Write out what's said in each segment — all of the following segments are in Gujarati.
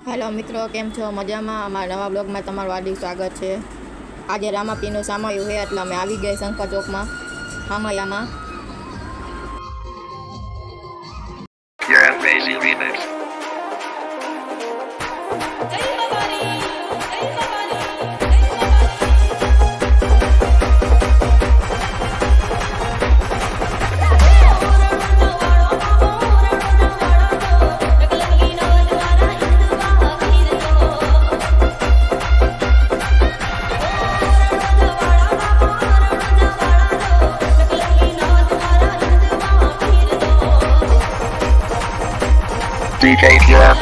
હેલો મિત્રો, કેમ છો? મજામાં? અમારા નવા બ્લોગમાં તમારું હાર્દિક સ્વાગત છે. આજે રામાપીનું સામયું છે, એટલે અમે આવી ગયા શંકર ચોકમાં સામયામાં DJ Jam.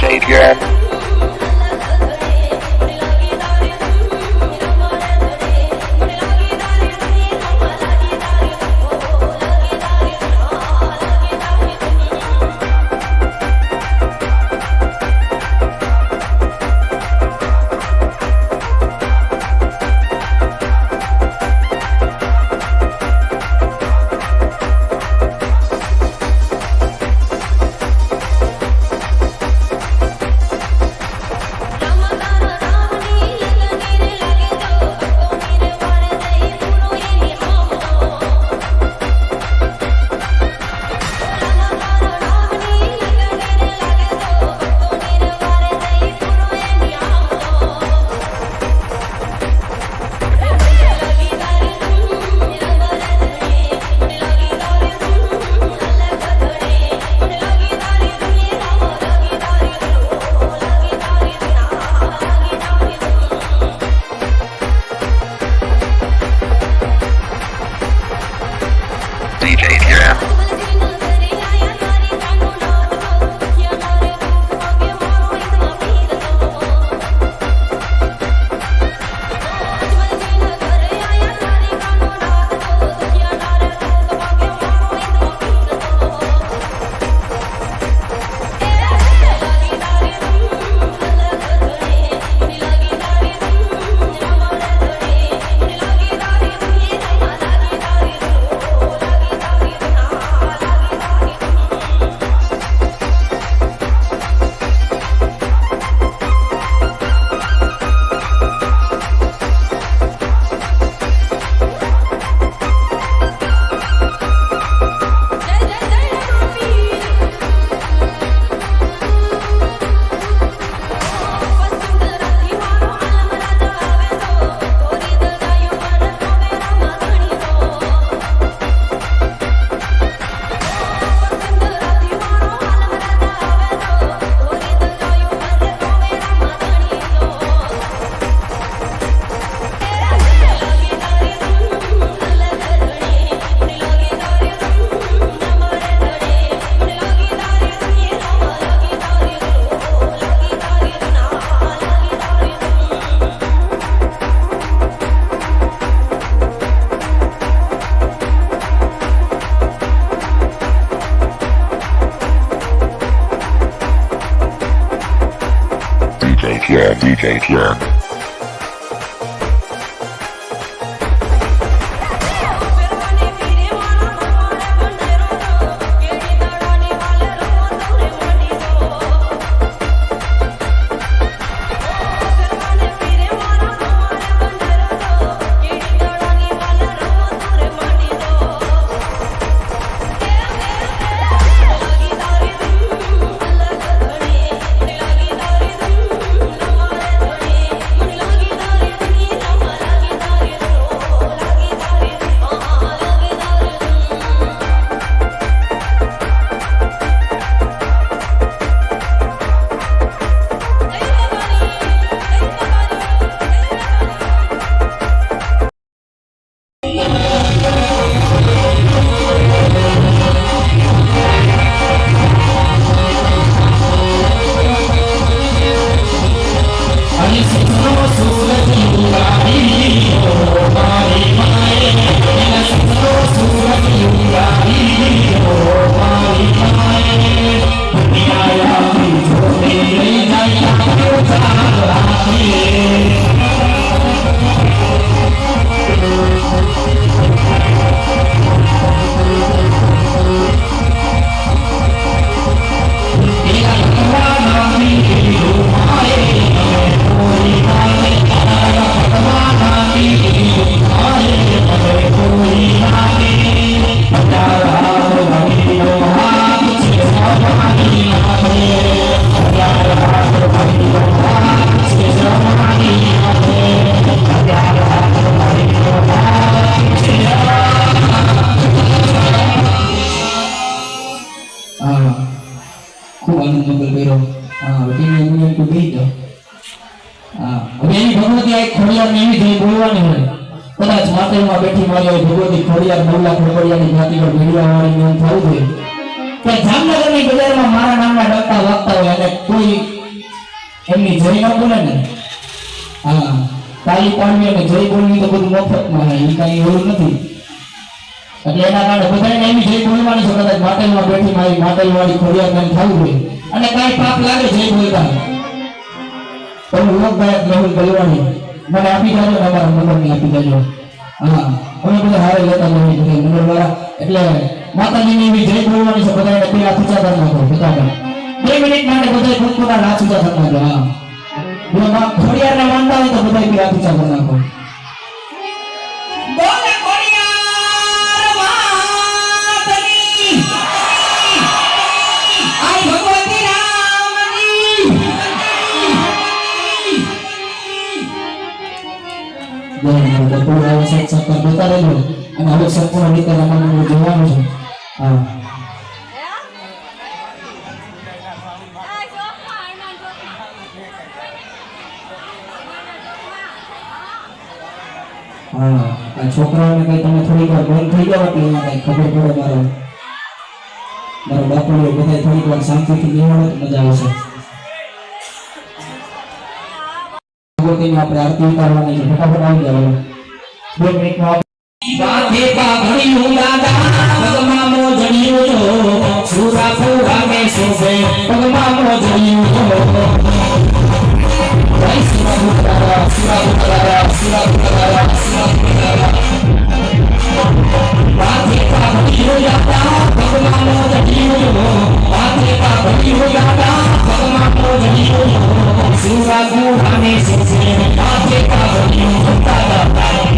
Savior Bhagwati Khodiyar નવલા ખોડિયારની જ્ઞાતિ પર ભેડિયા વાળી એમ થવું જોઈએ કે જામનગરની બજારમાં મારા નામના ડંકા વાગતા હોય અને કોઈ એમની જય ન બોલે ને. હા, કાલી પાડવી અને જય બોલવી તો બધું મફતમાં હોય એ કાંઈ એવું નથી. એટલે એના કારણે બધાને એવી જય બોલવાની છે, કદાચ માટેલમાં બેઠી મારી માટેલવાળી ખોડિયા ને થવું હોય. અને કાંઈ પાપ લાગે જય બોલતા. તમે લોકભાઈ મેહુલ બલવાની મને આપી જાજો ને અમારા આપી જાજો. હા હવે બધા હારે લેતા જઈએ બધા નંબર વાળા એટલે એવી જય બોલવાની છે બધાને પેલા ઊંચા નાખો બધાને બે મિનિટ માટે બધા પોતપોતાના હાથ ઊંચા કરી નાખો હા. માનતા હોય તો બધા પેલા ઊંચા કરી નાખો માતા પૂરા અવસર સત્કર દેતા રહેજો અને હવે સંપૂર્ણ રીતે રમવાનું જોવાનું છે હા છોકરાઓને કઈ તમે થોડીક વાર બંધ થઈ જાવ એટલે એમાં કઈ ખબર પડે મારો મારો બાપુ બધા થોડીક વાર શાંતિથી નિહાળો તો મજા આવશે ભગવતીની આપણે આરતી ઉતારવાની ફટાફટ આવી જાવ વાતે પાઘડિયું દાદા પગમાં મોજડિયું જો સુરા પૂરા મે શોભે પગમાં મોજડિયું જો જય સુરા પુત્રા સુરા પુત્રા સુરા પુત્રા સુરા પુત્રા વાતે પાઘડિયું દાદા પગમાં મોજડિયું જો વાતે પાઘડિયું દાદા પગમાં મોજડિયું જો સુરા પૂરા મે શોભે વાતે પાઘડિયું દાદા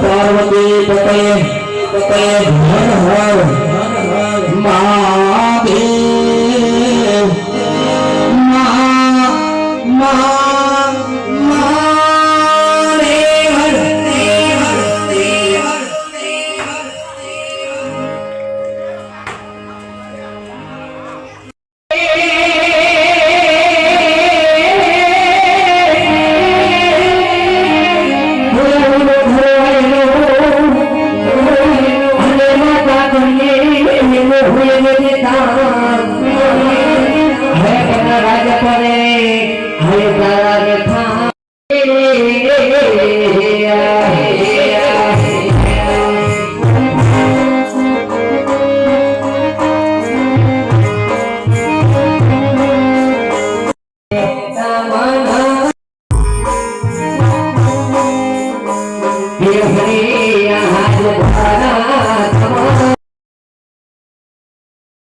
પાર્વતી પતય પતય હર હર મહાદેવ હવે કનરાજ પરે હવે તારા થા